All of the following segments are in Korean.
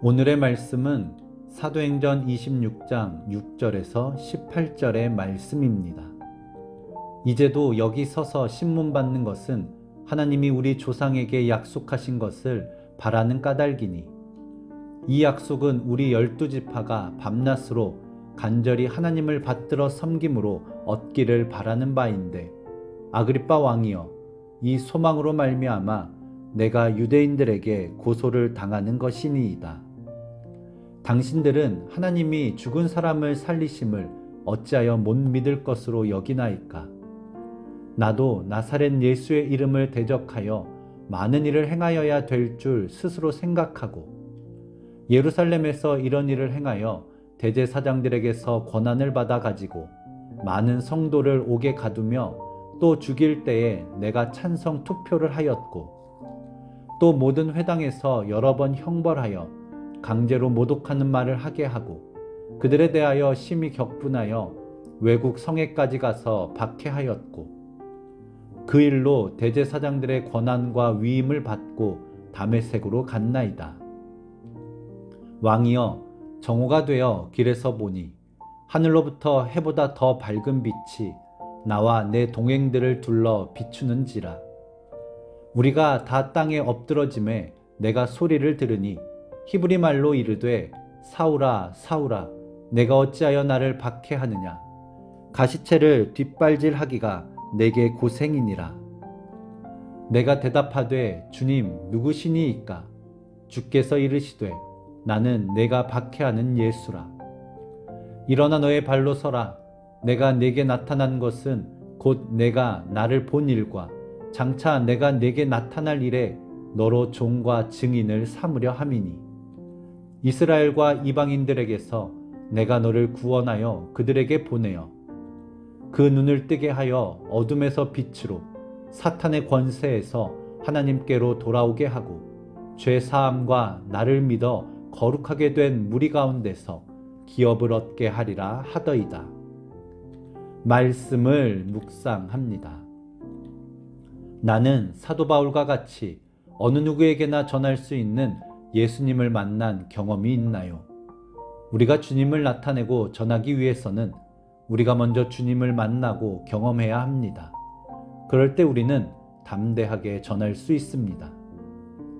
오늘의 말씀은 사도행전 26장 6절에서 18절의 말씀입니다. 이제도 여기 서서 신문 받는 것은 하나님이 우리 조상에게 약속하신 것을 바라는 까닭이니 이 약속은 우리 열두 지파가 밤낮으로 간절히 하나님을 받들어 섬김으로 얻기를 바라는 바인데 아그리빠 왕이여 이 소망으로 말미암아 내가 유대인들에게 고소를 당하는 것이니이다. 당신들은 하나님이 죽은 사람을 살리심을 어찌하여 못 믿을 것으로 여기나이까? 나도 나사렛 예수의 이름을 대적하여 많은 일을 행하여야 될 줄 스스로 생각하고 예루살렘에서 이런 일을 행하여 대제사장들에게서 권한을 받아 가지고 많은 성도를 옥에 가두며 또 죽일 때에 내가 찬성 투표를 하였고 또 모든 회당에서 여러 번 형벌하여 강제로 모독하는 말을 하게 하고 그들에 대하여 심히 격분하여 외국 성에까지 가서 박해하였고 그 일로 대제사장들의 권한과 위임을 받고 다메색으로 갔나이다. 왕이여 정오가 되어 길에서 보니 하늘로부터 해보다 더 밝은 빛이 나와 내 동행들을 둘러 비추는지라 우리가 다 땅에 엎드러짐에 내가 소리를 들으니 히브리 말로 이르되 사울아 사울아 내가 어찌하여 나를 박해하느냐? 가시채를 뒷발질하기가 내게 고생이니라. 내가 대답하되 주님 누구시니이까? 주께서 이르시되 나는 내가 박해하는 예수라. 일어나 너의 발로 서라. 내가 내게 나타난 것은 곧 내가 나를 본 일과 장차 내가 내게 나타날 일에 너로 종과 증인을 삼으려 함이니 이스라엘과 이방인들에게서 내가 너를 구원하여 그들에게 보내어 그 눈을 뜨게 하여 어둠에서 빛으로 사탄의 권세에서 하나님께로 돌아오게 하고 죄 사함과 나를 믿어 거룩하게 된 무리 가운데서 기업을 얻게 하리라 하더이다. 말씀을 묵상합니다. 나는 사도 바울과 같이 어느 누구에게나 전할 수 있는 예수님을 만난 경험이 있나요? 우리가 주님을 나타내고 전하기 위해서는 우리가 먼저 주님을 만나고 경험해야 합니다. 그럴 때 우리는 담대하게 전할 수 있습니다.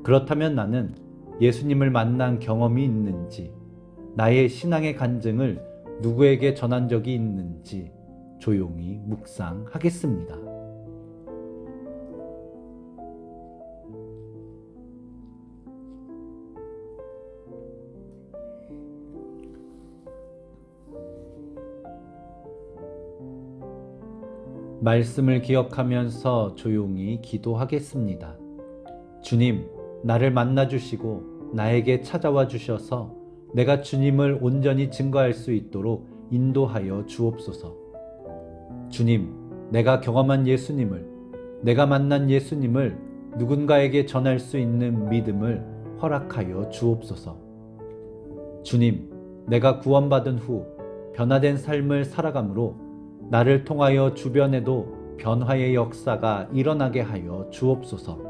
그렇다면 나는 예수님을 만난 경험이 있는지, 나의 신앙의 간증을 누구에게 전한 적이 있는지 조용히 묵상하겠습니다. 말씀을 기억하면서 조용히 기도하겠습니다. 주님, 나를 만나주시고 나에게 찾아와 주셔서 내가 주님을 온전히 증거할 수 있도록 인도하여 주옵소서. 주님, 내가 경험한 예수님을, 내가 만난 예수님을 누군가에게 전할 수 있는 믿음을 허락하여 주옵소서. 주님, 내가 구원받은 후 변화된 삶을 살아감으로 나를 통하여 주변에도 변화의 역사가 일어나게 하여 주옵소서.